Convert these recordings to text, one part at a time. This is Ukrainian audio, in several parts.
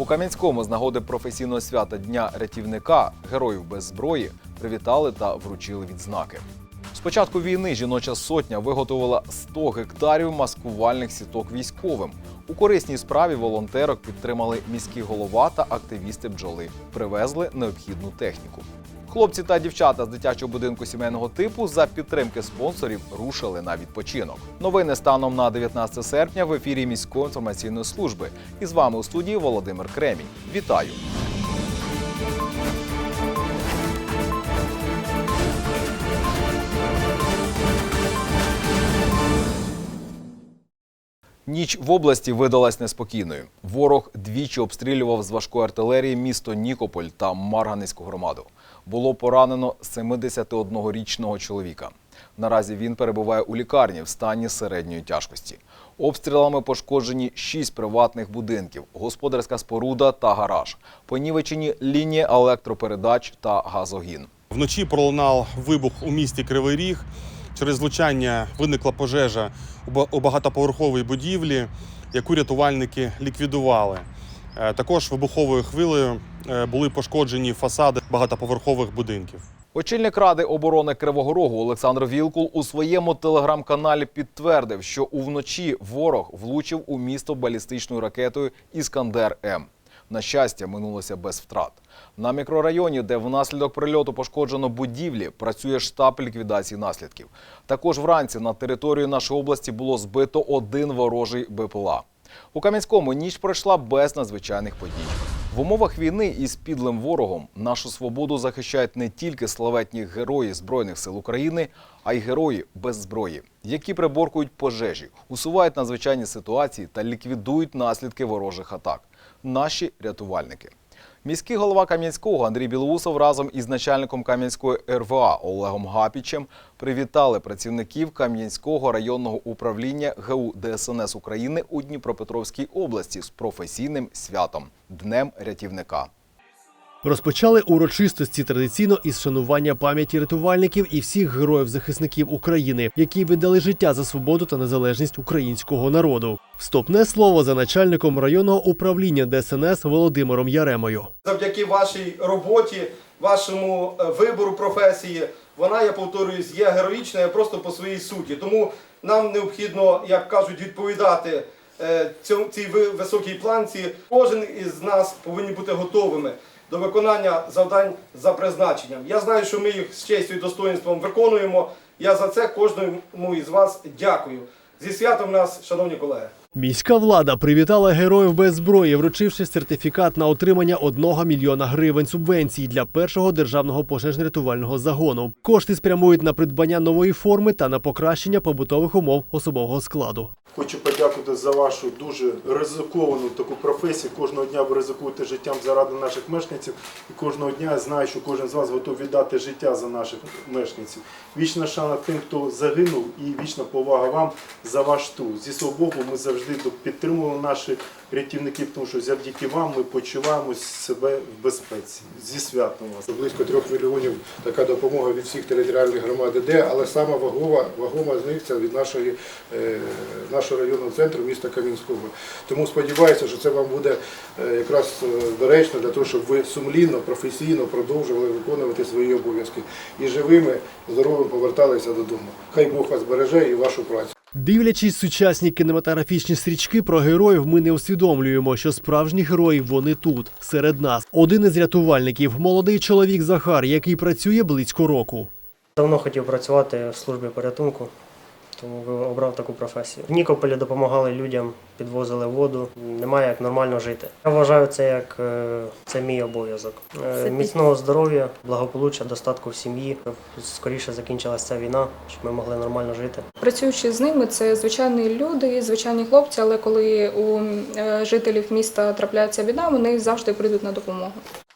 У Кам'янському з нагоди професійного свята Дня рятівника героїв без зброї привітали та вручили відзнаки. З початку війни жіноча сотня виготовила 100 гектарів маскувальних сіток військовим. У корисній справі волонтерок підтримали міський голова та активісти бджоли. Привезли необхідну техніку. Хлопці та дівчата з дитячого будинку сімейного типу за підтримки спонсорів рушили на відпочинок. Новини станом на 19 серпня в ефірі міської інформаційної служби. І з вами у студії Володимир Кремінь. Вітаю! Ніч в області видалась неспокійною. Ворог двічі обстрілював з важкої артилерії місто Нікополь та Марганецьку громаду. Було поранено 71-річного чоловіка. Наразі він перебуває у лікарні в стані середньої тяжкості. Обстрілами пошкоджені шість приватних будинків, господарська споруда та гараж. Понівечені лінії електропередач та газогін. Вночі пролунав вибух у місті Кривий Ріг. Через влучання виникла пожежа у багатоповерховій будівлі, яку рятувальники ліквідували. Е, Також вибуховою хвилею е, були пошкоджені фасади багатоповерхових будинків. Очільник ради оборони Кривого Рогу Олександр Вілкул у своєму телеграм-каналі підтвердив, що увночі ворог влучив у місто балістичною ракетою Іскандер М. На щастя, минулося без втрат. На мікрорайоні, де внаслідок прильоту пошкоджено будівлі, працює штаб ліквідації наслідків. Також вранці на територію нашої області було збито один ворожий БПЛА. У Кам'янському ніч пройшла без надзвичайних подій. В умовах війни із підлим ворогом нашу свободу захищають не тільки славетні герої Збройних сил України, а й герої без зброї, які приборкують пожежі, усувають надзвичайні ситуації та ліквідують наслідки ворожих атак. Наші рятувальники. Міський голова Кам'янського Андрій Білоусов разом із начальником Кам'янської РВА Олегом Гапічем привітали працівників Кам'янського районного управління ГУ ДСНС України у Дніпропетровській області з професійним святом Днем рятівника. Розпочали урочистості традиційно із шанування пам'яті рятувальників і всіх героїв-захисників України, які віддали життя за свободу та незалежність українського народу. Вступне слово за начальником районного управління ДСНС Володимиром Яремою. завдяки вашій роботі, вашому е, вибору професії, вона, я повторююсь, є героїчною просто по своїй суті. Тому нам необхідно, як кажуть, відповідати е, цій високій планці. Кожен із нас повинні бути готовими до виконання завдань за призначенням. Я знаю, що ми їх з честю і достоинством виконуємо. Я за це кожному із вас дякую. Зі святом нас, шановні колеги. Міська влада привітала героїв без зброї, вручивши сертифікат на отримання 1 мільйона гривень субвенцій для першого державного пожежно-рятувального загону. Кошти спрямують на придбання нової форми та на покращення побутових умов особового складу. Хочу подякувати за вашу дуже ризиковану таку професію. Кожного дня ви ризикуєте життям заради наших мешканців. І кожного дня я знаю, що кожен з вас готовий віддати життя за наших мешканців. Вічна шана тим, хто загинув, і вічна повага вам за ваш труд. Зі свого боку, ми завжди підтримували наших рятівників, тому що завдяки вам ми почуваємо себе в безпеці. Зі святом вас. Близько трьох мільйонів така допомога від всіх територіальних громад іде, але сама вагова, вагома з них це від нашої, е, нашого районного центру міста Кам'янського. Тому сподіваюся, що це вам буде е, якраз е, доречно для того, щоб ви сумлінно, професійно продовжували виконувати свої обов'язки і живими, здоровими поверталися додому. Хай Бог вас береже і вашу працю. Дивлячись сучасні кінематографічні стрічки про героїв, ми не усвідомлюємо, що справжні герої вони тут, серед нас. Один із рятувальників, молодий чоловік Захар, який працює близько року. Давно хотів працювати в службі порятунку, тому обрав таку професію. В Нікополі допомагали людям, підвозили воду. Немає як нормально жити. Я вважаю це як е, це мій обов'язок. Е, Міцного здоров'я, благополуччя, достатку в сім'ї. Скоріше закінчилася ця війна, щоб ми могли нормально жити. Працюючи з ними, це звичайні люди, звичайні хлопці, але коли у е, жителів міста трапляється біда, вони завжди прийдуть на допомогу.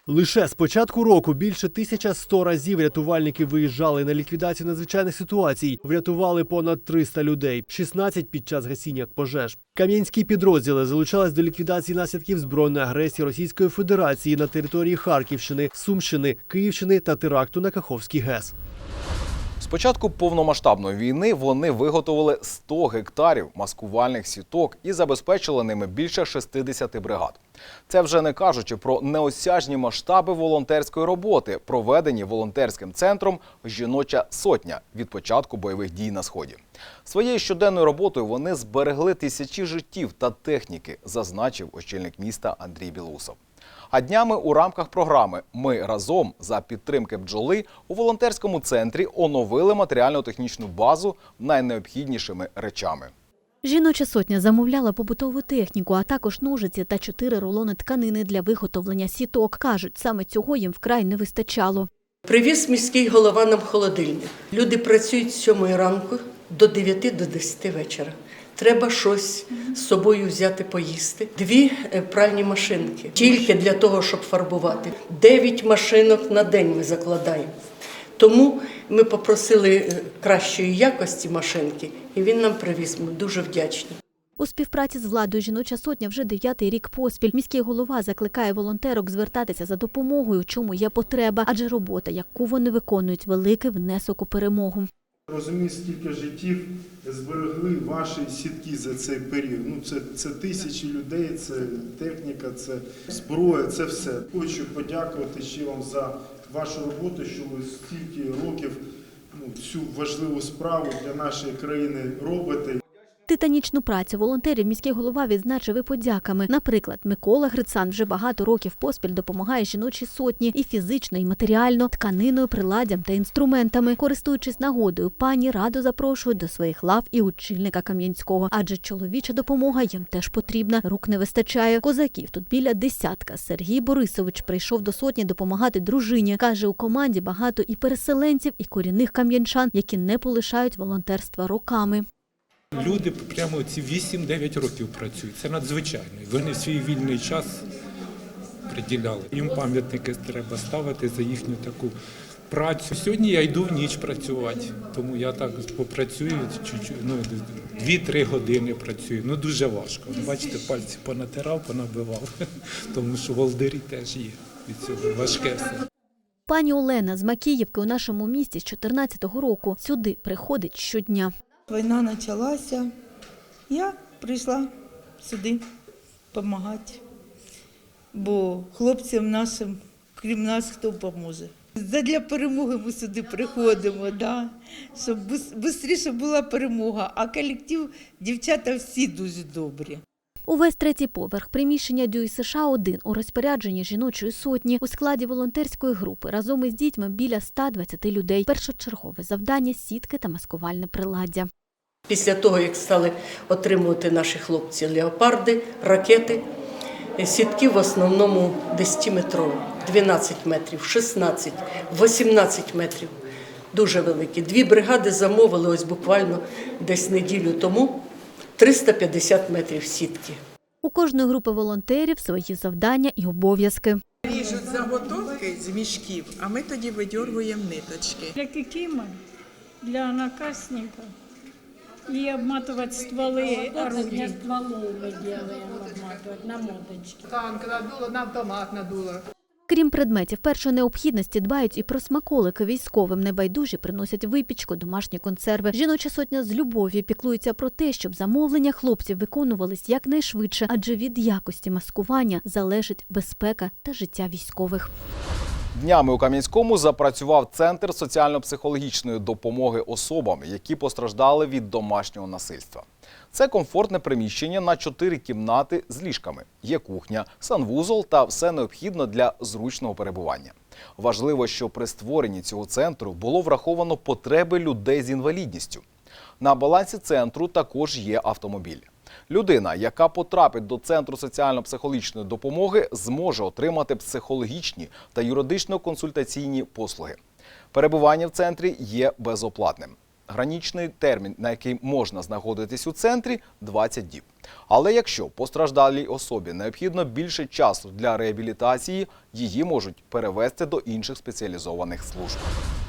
Лише з початку року більше 1100 разів рятувальники виїжджали на ліквідацію надзвичайних ситуацій, врятували понад 300 людей, 16 під час гасіння пожеж. Кам'янські підрозділи залучались до ліквідації наслідків збройної агресії Російської Федерації на території Харківщини, Сумщини, Київщини та теракту на Каховський ГЕС. Початку повномасштабної війни вони виготовили 100 гектарів маскувальних сіток і забезпечили ними більше 60 бригад. Це вже не кажучи про неосяжні масштаби волонтерської роботи, проведені волонтерським центром Жіноча сотня від початку бойових дій на сході. Своєю щоденною роботою вони зберегли тисячі життів та техніки, зазначив очільник міста Андрій Білоусов. А днями у рамках програми Ми разом за підтримки бджоли у волонтерському центрі оновили матеріально-технічну базу найнеобхіднішими речами. Жіноча сотня замовляла побутову техніку, а також ножиці та чотири рулони тканини для виготовлення сіток. Кажуть, саме цього їм вкрай не вистачало. Привіз міський голова нам холодильник. Люди працюють з 7 ранку до 9 до 10 вечора. Треба щось з собою взяти поїсти. Дві е, пральні машинки тільки для того, щоб фарбувати. Дев'ять машинок на день ми закладаємо. Тому ми попросили е, кращої якості машинки, і він нам привіз. Ми дуже вдячні. У співпраці з владою жіноча сотня вже дев'ятий рік поспіль. Міський голова закликає волонтерок звертатися за допомогою, чому є потреба, адже робота, яку вони виконують, великий внесок у перемогу. Розумію, скільки життів зберегли ваші сітки за цей період. Ну це, це тисячі людей, це техніка, це зброя, це все. Хочу подякувати ще вам за вашу роботу, що ви стільки років ну, цю важливу справу для нашої країни робите. Титанічну працю волонтерів міський голова відзначив і подяками. Наприклад, Микола Грицан вже багато років поспіль допомагає жіночій сотні і фізично, і матеріально, тканиною, приладдям та інструментами. Користуючись нагодою, пані радо запрошують до своїх лав і очільника Кам'янського, адже чоловіча допомога їм теж потрібна. Рук не вистачає. Козаків тут біля десятка. Сергій Борисович прийшов до сотні допомагати дружині. каже, у команді багато і переселенців, і корінних кам'янчан, які не полишають волонтерства роками. Люди прямо ці 8-9 років працюють. Це надзвичайно. Вони свій вільний час приділяли. Їм пам'ятники треба ставити за їхню таку працю. Сьогодні я йду в ніч працювати, тому я так попрацюю ну, 2-3 години працюю. Ну дуже важко. Бачите, пальці понатирав, понабивав, тому що волдирі теж є від цього важке все. Пані Олена з Макіївки у нашому місті з 14-го року сюди приходить щодня. Війна почалася, я прийшла сюди допомагати, бо хлопцям нашим, крім нас, хто допоможе. Задля перемоги ми сюди приходимо, да? щоб швидше була перемога, а колектив, дівчата всі дуже добрі. Увесь третій поверх приміщення Дюй США 1 у розпорядженні жіночої сотні у складі волонтерської групи разом із дітьми біля 120 людей. Першочергове завдання сітки та маскувальне приладдя. Після того, як стали отримувати наші хлопці леопарди, ракети, сітки в основному 10-метрові, 12 метрів, 16, 18 метрів. Дуже великі. Дві бригади замовили ось буквально десь неділю тому 350 метрів сітки. У кожної групи волонтерів свої завдання і обов'язки. Ріжуть заготовки з мішків, а ми тоді видьоргуємо ниточки. Для кикима, для наказника и обматывать стволы орудий. стволов мы делаем обматывать на моточке. Танк надуло, на автомат надуло. Крім предметів першої необхідності, дбають і про смаколики військовим. Небайдужі приносять випічку, домашні консерви. Жіноча сотня з любов'ю піклується про те, щоб замовлення хлопців виконувались якнайшвидше, адже від якості маскування залежить безпека та життя військових. Днями у Кам'янському запрацював центр соціально-психологічної допомоги особам, які постраждали від домашнього насильства. Це комфортне приміщення на чотири кімнати з ліжками. Є кухня, санвузол та все необхідне для зручного перебування. Важливо, що при створенні цього центру було враховано потреби людей з інвалідністю. На балансі центру також є автомобіль. Людина, яка потрапить до центру соціально-психологічної допомоги, зможе отримати психологічні та юридично-консультаційні послуги. Перебування в центрі є безоплатним. Гранічний термін, на який можна знаходитись у центрі 20 діб. Але якщо постраждалій особі необхідно більше часу для реабілітації, її можуть перевести до інших спеціалізованих служб.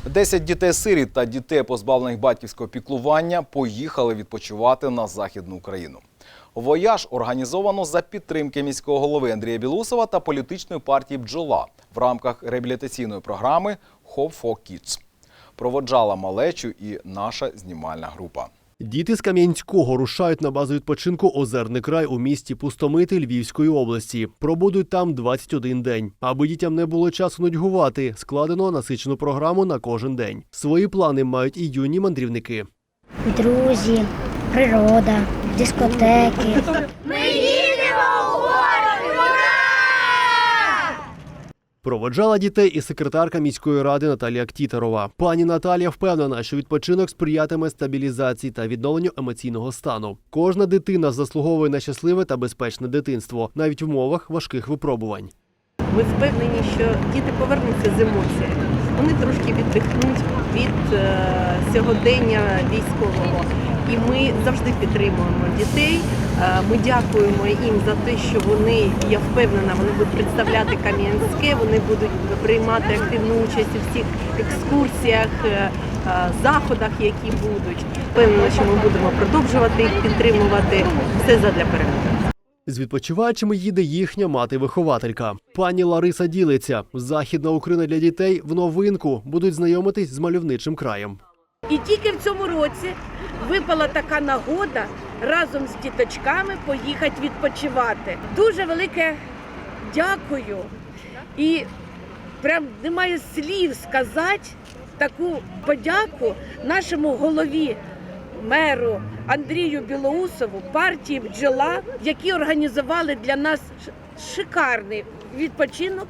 10 дітей-сиріт та дітей, позбавлених батьківського піклування, поїхали відпочивати на Західну Україну. Вояж організовано за підтримки міського голови Андрія Білусова та політичної партії Бджола в рамках реабілітаційної програми Hope for Kids. Проводжала малечу і наша знімальна група. Діти з Кам'янського рушають на базу відпочинку Озерний край у місті Пустомити Львівської області. Пробудуть там 21 день. Аби дітям не було часу нудьгувати, складено насичену програму на кожен день. Свої плани мають і юні мандрівники. друзі, природа, дискотеки. ми їдемо. Проводжала дітей і секретарка міської ради Наталія Ктітерова. Пані Наталія впевнена, що відпочинок сприятиме стабілізації та відновленню емоційного стану. Кожна дитина заслуговує на щасливе та безпечне дитинство, навіть в умовах важких випробувань. Ми впевнені, що діти повернуться з емоціями. Вони трошки віддихнуть від е, сьогодення військового. І ми завжди підтримуємо дітей. Е, ми дякуємо їм за те, що вони, я впевнена, вони будуть представляти Кам'янське, вони будуть приймати активну участь у всіх екскурсіях, е, е, заходах, які будуть. Впевнена, що ми будемо продовжувати їх підтримувати. Все задля перемоги. З відпочиваючими їде їхня мати-вихователька. Пані Лариса ділиться. Західна Україна для дітей в новинку будуть знайомитись з мальовничим краєм. І тільки в цьому році випала така нагода разом з діточками поїхати відпочивати. Дуже велике дякую. І прям немає слів сказати таку подяку нашому голові, меру Андрію Білоусову, партії бджола, які організували для нас шикарний відпочинок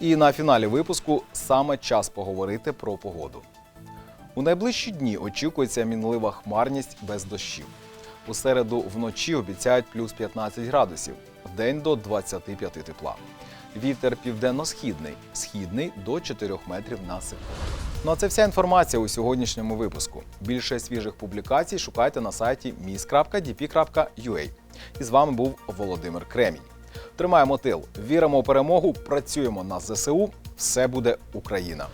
І на фіналі випуску саме час поговорити про погоду. У найближчі дні очікується мінлива хмарність без дощів. У середу вночі обіцяють плюс 15 градусів, вдень до 25 тепла. Вітер південно-східний, східний до 4 метрів на секунду. Ну а це вся інформація у сьогоднішньому випуску. Більше свіжих публікацій шукайте на сайті mis.dp.ua. І з вами був Володимир Кремінь. Тримаємо тил, віримо у перемогу, працюємо на ЗСУ. Все буде Україна.